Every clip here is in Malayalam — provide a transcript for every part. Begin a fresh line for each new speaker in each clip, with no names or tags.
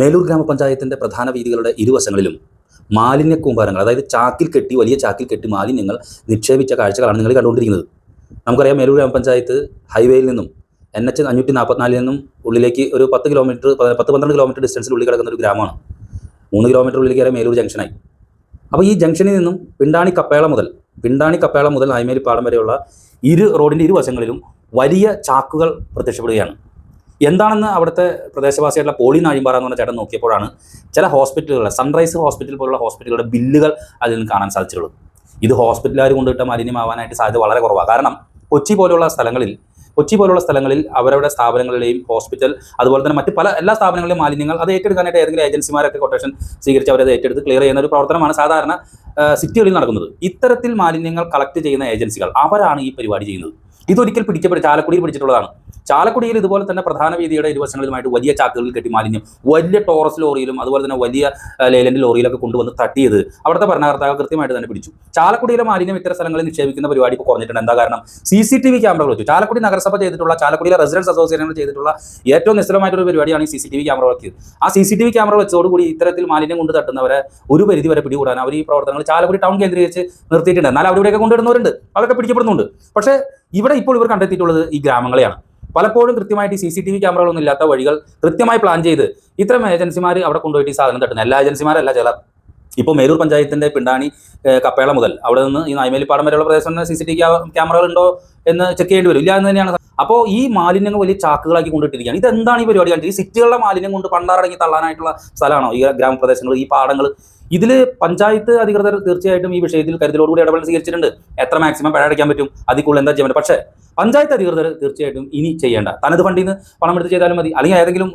മേലൂർ ഗ്രാമപഞ്ചായത്തിന്റെ പ്രധാന വീതികളുടെ ഇരുവശങ്ങളിലും മാലിന്യ കൂമ്പാരങ്ങൾ അതായത് ചാക്കിൽ കെട്ടി വലിയ ചാക്കിൽ കെട്ടി മാലിന്യങ്ങൾ നിക്ഷേപിച്ച കാഴ്ചകളാണ് നിങ്ങൾ കണ്ടുകൊണ്ടിരിക്കുന്നത്. നമുക്കറിയാം മേലൂർ ഗ്രാമപഞ്ചായത്ത് ഹൈവേയിൽ നിന്നും എൻ എച്ച് അഞ്ഞൂറ്റി നാൽപ്പത്തിനാലിൽ നിന്നും ഉള്ളിലേക്ക് ഒരു പത്ത് കിലോമീറ്റർ പത്ത് പന്ത്രണ്ട് കിലോമീറ്റർ ഡിസ്റ്റൻസിൽ ഉള്ളിൽ കിടക്കുന്ന ഒരു ഗ്രാമമാണ്. മൂന്ന് കിലോമീറ്റർ ഉള്ളിലേക്ക് വരെ മേലൂർ ജംഗ്ഷനായി. അപ്പോൾ ഈ ജംഗ്ഷനിൽ നിന്നും പിണ്ടാണി കപ്പേള മുതൽ പിണ്ടാണി കപ്പേള മുതൽ നായ്മേലി പാടം വരെയുള്ള ഇരു റോഡിന്റെ ഇരുവശങ്ങളിലും വലിയ ചാക്കുകൾ പ്രത്യക്ഷപ്പെടുകയാണ്. എന്താണെന്ന് അവിടുത്തെ പ്രദേശവാസിയായിട്ടുള്ള പോളി നാഴിമ്പാറ എന്ന് പറഞ്ഞ ചേട്ടൻ നോക്കിയപ്പോഴാണ് ചില ഹോസ്പിറ്റലുകളുടെ സൺറൈസ് ഹോസ്പിറ്റൽ പോലുള്ള ഹോസ്പിറ്റലുകളുടെ ബില്ലുകൾ അതിൽ നിന്ന് കാണാൻ സാധിച്ചിട്ടുള്ളൂ. ഇത് ഹോസ്പിറ്റലുകാർ കൊണ്ടിട്ട മാലിന്യമാവാനായിട്ട് സാധ്യത വളരെ കുറവാണ് കാരണം കൊച്ചി പോലുള്ള സ്ഥലങ്ങളിൽ കൊച്ചി പോലുള്ള സ്ഥലങ്ങളിൽ അവരുടെ സ്ഥാപനങ്ങളിലെയും ഹോസ്പിറ്റൽ അതുപോലെ തന്നെ മറ്റ് പല എല്ലാ സ്ഥാപനങ്ങളിലെയും മാലിന്യങ്ങൾ അത് ഏറ്റെടുക്കാനായിട്ട് ഏതെങ്കിലും ഏജൻസിമാരൊക്കെ കൊട്ടേഷൻ സ്വീകരിച്ച് അവരത് ഏറ്റെടുത്ത് ക്ലിയർ ചെയ്യുന്ന ഒരു പ്രവർത്തനമാണ് സാധാരണ സിറ്റികളിൽ നടക്കുന്നത്. ഇത്തരത്തിൽ മാലിന്യങ്ങൾ കളക്ട് ചെയ്യുന്ന ഏജൻസികൾ അവരാണ് ഈ പരിപാടി ചെയ്യുന്നത്. ഇതൊരിക്കൽ പിടിക്കപ്പെട്ട് ചാലക്കുടിയിൽ പിടിച്ചിട്ടുള്ളതാണ്. ചാലക്കുടിയിൽ ഇതുപോലെ തന്നെ പ്രധാന വീതിയുടെ ഇരുവശങ്ങളിലുമായിട്ട് വലിയ ചാക്കുകളിൽ കെട്ടി മാലിന്യം വലിയ ടോറസ് ലോറിയിലും അതുപോലെ തന്നെ വലിയ ലേലന്റെ ലോറിയിലൊക്കെ കൊണ്ടുവന്ന് തട്ടിയത് അവിടുത്തെ ഭരണകർത്താവ് കൃത്യമായിട്ട് തന്നെ പിടിച്ചു. ചാലക്കുടിയിലെ മാലിന്യം ഇത്തരം സ്ഥലങ്ങളിൽ നിക്ഷേപിക്കുന്ന പരിപാടി ഇപ്പോൾ കുറഞ്ഞിട്ടുണ്ട്. എന്താ കാരണം? സി സി ടി വി ക്യാമറകൾ വെച്ചു. ചാലക്കുടി നഗരസഭ ചെയ്തിട്ടുള്ള ചാലക്കുടിയിലെ റെസിഡൻസ് അസോസിയേഷനുകൾ ചെയ്തിട്ടുള്ള ഏറ്റവും നിസ്സലമായിട്ടൊരു പരിപാടിയാണ് ഈ C C T V camera വെച്ചത് ആ C C T V camera വെച്ചതോടുകൂടി ഇത്തരത്തിൽ മാലിന്യം കൊണ്ട് തട്ടുന്നവരെ ഒരു പരിധി വരെ പിടികൂടാൻ അവർ ഈ പ്രവർത്തനങ്ങൾ ചാലക്കുടി ടൗൺ കേന്ദ്രീകരിച്ച് നിർത്തിയിട്ടുണ്ട്. എന്നാൽ അവരുടെയൊക്കെ കൊണ്ടുവരുന്നവരുണ്ട്. അവരൊക്കെ പിടിക്കപ്പെടുന്നുണ്ട്. പക്ഷേ ഇവിടെ ഇപ്പോൾ ഇവർ കണ്ടെത്തിയിട്ടുള്ളത് ഈ ഗ്രാമങ്ങളെയാണ്. പലപ്പോഴും കൃത്യമായിട്ട് സി സി ടി വി ക്യാമറകളൊന്നും ഇല്ലാത്ത വഴികൾ കൃത്യമായി പ്ലാൻ ചെയ്ത് ഇത്തരം ഏജൻസിമാർ അവിടെ കൊണ്ടുപോയിട്ട് ഈ സാധനം തട്ടുന്നത്. എല്ലാ ഏജൻസിമാരല്ല ചിലർ ഇപ്പോൾ മേലൂർ പഞ്ചായത്തിന്റെ പിണ്ടാണി കപ്പേള മുതൽ. അവിടെ നിന്ന് ഈ നായ്മേലിപ്പാടം വരെയുള്ള പ്രദേശത്ത് സി സി ടി ക്യാമറകൾ ഉണ്ടോ എന്ന് ചെക്ക് ചെയ്യേണ്ടി വരും. ഇല്ല എന്ന് തന്നെയാണ് അപ്പോൾ ഈ മാലിന്യങ്ങൾ വലിയ ചാക്കുകളാക്കി കൊണ്ടിട്ടിരിക്കുകയാണ്. ഇതെന്താണ് ഈ പരിപാടി ഈ സിറ്റികളുടെ മാലിന്യം കൊണ്ട് പണ്ടാറടങ്ങി തള്ളാനായിട്ടുള്ള സ്ഥലമാണോ ഈ ഗ്രാമപ്രദേശങ്ങൾ ഈ പാടങ്ങൾ? ഇതിൽ പഞ്ചായത്ത് അധികൃതർ തീർച്ചയായിട്ടും ഈ വിഷയത്തിൽ കരുതലോടുകൂടി ഇടപെടൽ സ്വീകരിച്ചിട്ടുണ്ട്. എത്ര മാക്സിമം പിഴ അടയ്ക്കാൻ പറ്റും? അതിൽ കൂടുതൽ എന്താ ചെയ്യാൻ പക്ഷേ പഞ്ചായത്ത് അധികൃതർ തീർച്ചയായിട്ടും ഇനി ചെയ്യേണ്ട. തനത് ഫണ്ടിൽ നിന്ന് പണം എടുത്ത് ചെയ്താലും മതി. അല്ലെങ്കിൽ ഏതെങ്കിലും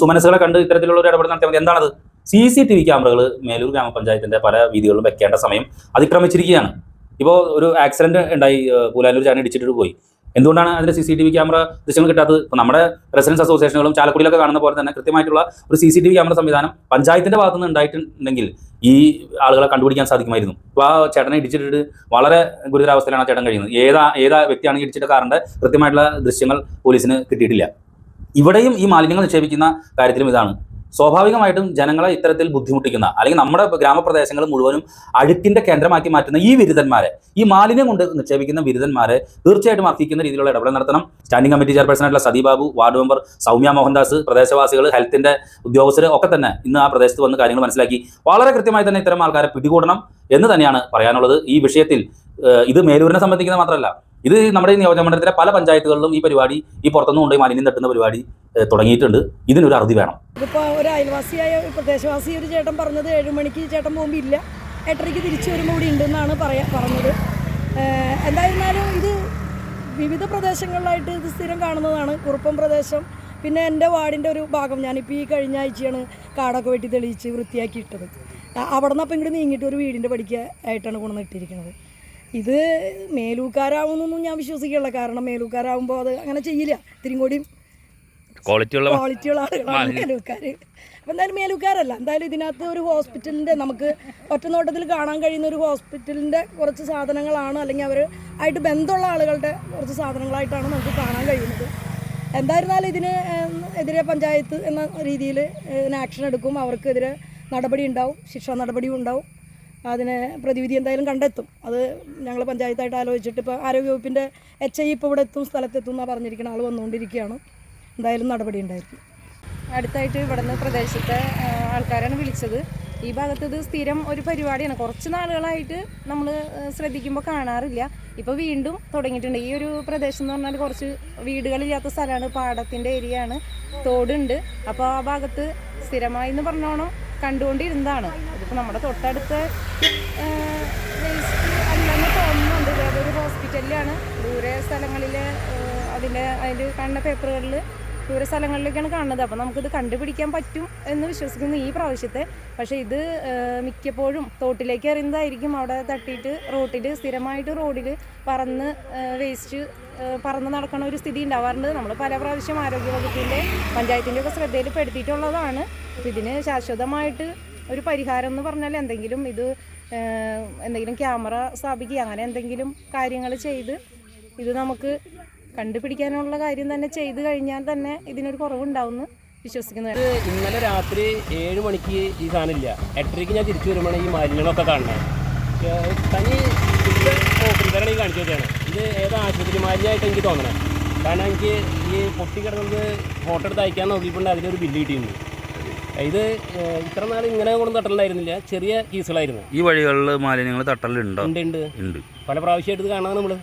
സുമനസുകളെ കണ്ട് ഇത്തരത്തിലുള്ള ഒരു ഇടപെടൽ നടത്തിയാൽ മതി. എന്താണത്? സി സി ടി വി ക്യാമറകൾ മേലൂർ ഗ്രാമപഞ്ചായത്തിന്റെ പല വീതികളിലും വെക്കേണ്ട സമയം അതിക്രമിച്ചിരിക്കുകയാണ്. ഇപ്പോൾ ഒരു ആക്സിഡന്റ് ഉണ്ടായി പൂലാലൂർ ചാനൽ ഇടിച്ചിട്ട് പോയി. എന്തുകൊണ്ടാണ് അതിന്റെ C C T V camera ദൃശ്യങ്ങൾ കിട്ടാത്തത്? ഇപ്പോൾ നമ്മുടെ റെസിഡൻസ് അസോസിയേഷനുകളും ചാലക്കുടിയിലൊക്കെ കാണുന്ന പോലെ തന്നെ കൃത്യമായിട്ടുള്ള ഒരു C C T V camera സംവിധാനം പഞ്ചായത്തിന്റെ ഭാഗത്തു നിന്ന് ഉണ്ടായിട്ടുണ്ടെങ്കിൽ ഈ ആളുകളെ കണ്ടുപിടിക്കാൻ സാധിക്കുമായിരുന്നു. ഇപ്പോൾ ആ ചേട്ടനെ ഇടിച്ചിട്ട് വളരെ ഗുരുതരാവസ്ഥയിലാണ് ചേട്ടൻ കഴിയുന്നത്. ഏതാ ഏതാ വ്യക്തിയാണ് ഇടിച്ചിട്ട കാറിന്റെ കൃത്യമായിട്ടുള്ള ദൃശ്യങ്ങൾ പോലീസിന് കിട്ടിയിട്ടില്ല. ഇവിടെയും ഈ മാലിന്യങ്ങൾ നിക്ഷേപിക്കുന്ന കാര്യത്തിലും ഇതാണ്. സ്വാഭാവികമായിട്ടും ജനങ്ങളെ ഇത്തരത്തിൽ ബുദ്ധിമുട്ടിക്കുന്ന അല്ലെങ്കിൽ നമ്മുടെ ഗ്രാമപ്രദേശങ്ങൾ മുഴുവനും അഴുക്കിന്റെ കേന്ദ്രമാക്കി മാറ്റുന്ന ഈ ബിരുദന്മാരെ ഈ മാലിന്യം കൊണ്ട് നിക്ഷേപിക്കുന്ന ബിരുദന്മാരെ തീർച്ചയായിട്ടും അർഹിക്കുന്ന രീതിയിലുള്ള ഇടപെടൽ നടത്തണം. സ്റ്റാൻഡിംഗ് കമ്മിറ്റി ചെയർപേഴ്സൺ ആയിട്ടുള്ള സതി ബാബു വാർഡ് മെമ്പർ സൗമ്യ മോഹൻദാസ് പ്രദേശവാസികൾ ഹെൽത്തിന്റെ ഉദ്യോഗസ്ഥർ ഒക്കെ തന്നെ ഇന്ന് ആ പ്രദേശത്ത് വന്ന് കാര്യങ്ങൾ മനസ്സിലാക്കി. വളരെ കൃത്യമായി തന്നെ ഇത്തരം ആൾക്കാരെ പിടികൂടണം എന്ന് തന്നെയാണ് പറയാനുള്ളത്. ഈ വിഷയത്തിൽ ഇത് മേലൂരിനെ സംബന്ധിക്കുന്നത് മാത്രമല്ല ഇത് നമ്മുടെ ഈ നിയോജകമണ്ഡലത്തിലെ പല പഞ്ചായത്തുകളിലും ഈ പരിപാടി ഈ പുറത്തുനിന്ന് കൊണ്ടുപോയി മാലിന്യം തട്ടുന്ന പരിപാടി തുടങ്ങിയിട്ടുണ്ട്. ഇതിനൊരു അറുതി വേണം.
ഇതിപ്പോൾ ഒരു അയൽവാസിയായ പ്രദേശവാസി ഒരു ചേട്ടൻ പറഞ്ഞത് ഏഴ് മണിക്ക് ചേട്ടൻ പോകുമ്പോൾ ഇല്ല. എട്ടരയ്ക്ക് തിരിച്ചു വരുമ്പോൾ ഇവിടെ ഉണ്ടെന്നാണ് പറയാ പറഞ്ഞത്. എന്തായിരുന്നാലും ഇത് വിവിധ പ്രദേശങ്ങളിലായിട്ട് ഇത് സ്ഥിരം കാണുന്നതാണ്. കുറുപ്പം പ്രദേശം. പിന്നെ എന്റെ വാർഡിന്റെ ഒരു ഭാഗം ഞാനിപ്പോൾ ഈ കഴിഞ്ഞ ആഴ്ചയാണ് കാടൊക്കെ വെട്ടി തെളിയിച്ച് വൃത്തിയാക്കി ഇട്ടത്. അവിടെ നിന്ന് അപ്പം ഇങ്ങോട്ട് നീങ്ങിയിട്ട് ഒരു വീടിന്റെ പടിക്ക ആയിട്ടാണ് കൊണ്ടുവന്ന് ഇട്ടിരിക്കുന്നത് ഇത് മേലൂക്കാരാവുന്നൊന്നും ഞാൻ വിശ്വസിക്കില്ല കാരണം മേലൂക്കാരാവുമ്പോൾ അത് അങ്ങനെ ചെയ്യില്ല. ഇത്തിരി കൂടിയും
ക്വാളിറ്റി ഉള്ള
ക്വാളിറ്റിയുള്ള ആളുകളാണ് മേലൂക്കാർ അപ്പം എന്തായാലും മേലൂക്കാരല്ല. എന്തായാലും ഇതിനകത്ത് ഒരു ഹോസ്പിറ്റലിന്റെ നമുക്ക് ഒറ്റനോട്ടത്തിൽ കാണാൻ കഴിയുന്ന ഒരു ഹോസ്പിറ്റലിന്റെ കുറച്ച് സാധനങ്ങളാണ്. അല്ലെങ്കിൽ അവർ ആയിട്ട് ബന്ധമുള്ള ആളുകളുടെ കുറച്ച് സാധനങ്ങളായിട്ടാണ് നമുക്ക് കാണാൻ കഴിയുന്നത്. എന്തായിരുന്നാലും ഇതിന് എതിരെ പഞ്ചായത്ത് എന്ന രീതിയിൽ ഇതിന് ആക്ഷൻ എടുക്കും. അവർക്കെതിരെ നടപടി ഉണ്ടാവും. ശിക്ഷാ നടപടിയും ഉണ്ടാവും. അതിന് പ്രതിവിധി എന്തായാലും കണ്ടെത്തും. അത് ഞങ്ങൾ പഞ്ചായത്തായിട്ട് ആലോചിച്ചിട്ട് ഇപ്പോൾ ആരോഗ്യവകുപ്പിന്റെ എച്ച് ഐ ഇപ്പോൾ ഇവിടെ എത്തും സ്ഥലത്തെത്തും എന്നാണ് പറഞ്ഞിരിക്കുന്ന ആൾ വന്നുകൊണ്ടിരിക്കുകയാണ് എന്തായാലും നടപടി ഉണ്ടായിരിക്കും.
അടുത്തായിട്ട് ഇവിടുന്ന് പ്രദേശത്തെ ആൾക്കാരാണ് വിളിച്ചത്. ഈ ഭാഗത്ത് ഇത് സ്ഥിരം ഒരു പരിപാടിയാണ്. കുറച്ച് നാളുകളായിട്ട് നമ്മൾ ശ്രദ്ധിക്കുമ്പോൾ കാണാറില്ല. ഇപ്പോൾ വീണ്ടും തുടങ്ങിയിട്ടുണ്ട്. ഈ ഒരു പ്രദേശം എന്ന് പറഞ്ഞാൽ കുറച്ച് വീടുകളില്ലാത്ത സ്ഥലമാണ്. പാടത്തിന്റെ ഏരിയയാണ്. തോടുണ്ട്. അപ്പോൾ ആ ഭാഗത്ത് സ്ഥിരമായി എന്ന് പറഞ്ഞോണം. കണ്ടുകൊണ്ടിരുന്നതാണ്. ഇതിപ്പോൾ നമ്മുടെ തൊട്ടടുത്ത് വേസ്റ്റ് അല്ലെന്ന് തോന്നുന്നുണ്ട്. വേറൊരു ഹോസ്പിറ്റലിലാണ്. ദൂരെ സ്ഥലങ്ങളിൽ അതിന്റെ അതിൽ കാണുന്ന പേപ്പറുകളിൽ ദൂര സ്ഥലങ്ങളിലേക്കാണ് കാണുന്നത്. അപ്പോൾ നമുക്കിത് കണ്ടുപിടിക്കാൻ പറ്റും എന്ന് വിശ്വസിക്കുന്നു ഈ പ്രാവശ്യത്തെ. പക്ഷേ ഇത് മിക്കപ്പോഴും തോട്ടിലേക്ക് എറിയുന്നതായിരിക്കും. അവിടെ തട്ടിയിട്ട് റോട്ടിൽ സ്ഥിരമായിട്ട് റോഡിൽ പറന്ന് വേസ്റ്റ് പറന്ന് നടക്കുന്ന ഒരു സ്ഥിതി ഉണ്ടാവാറുണ്ട്. നമ്മൾ പല പ്രാവശ്യം ആരോഗ്യവകുപ്പിന്റെ പഞ്ചായത്തിന്റെ ഒക്കെ അപ്പോൾ ഇതിന് ശാശ്വതമായിട്ട് ഒരു പരിഹാരം എന്ന് പറഞ്ഞാൽ എന്തെങ്കിലും ഇത് എന്തെങ്കിലും ക്യാമറ സ്ഥാപിക്കുക അങ്ങനെ എന്തെങ്കിലും കാര്യങ്ങൾ ചെയ്ത് ഇത് നമുക്ക് കണ്ടുപിടിക്കാനുള്ള കാര്യം തന്നെ ചെയ്ത് കഴിഞ്ഞാൽ തന്നെ ഇതിനൊരു കുറവുണ്ടാവുമെന്ന് വിശ്വസിക്കുന്നത്
ഇത് ഇന്നലെ രാത്രി ഏഴ് മണിക്ക് ഈ സാധനമില്ല. എട്ടരയ്ക്ക് ഞാൻ തിരിച്ചു വരുമ്പോൾ ഈ മാലിന്യങ്ങളൊക്കെ കാണുന്നത്. തനി ഈ കാണിച്ചു വെച്ചാണ് ഇത് ഏതാ ആശുപത്രി മാലിന്യമായിട്ട് എനിക്ക് തോന്നണം. കാരണം എനിക്ക് ഈ പൊട്ടി കിടന്നത് ഫോട്ടോ എടുത്ത് അയക്കാൻ നോക്കിയിട്ടുണ്ട്. അതിലൊരു ബില്ല് കിട്ടിയിട്ടുണ്ട്. ഇത് ഇത്ര നാൾ ഇങ്ങനെ കൊണ്ടു തട്ടലുണ്ടായിരുന്നില്ല ചെറിയ കീസുകളായിരുന്നു.
ഈ വഴികളിൽ മാലിന്യങ്ങൾ തട്ടലുണ്ടോ
ഉണ്ട്
ഉണ്ട്.
പല പ്രാവശ്യമായിട്ട് ഇത് കാണാൻ നമ്മൾ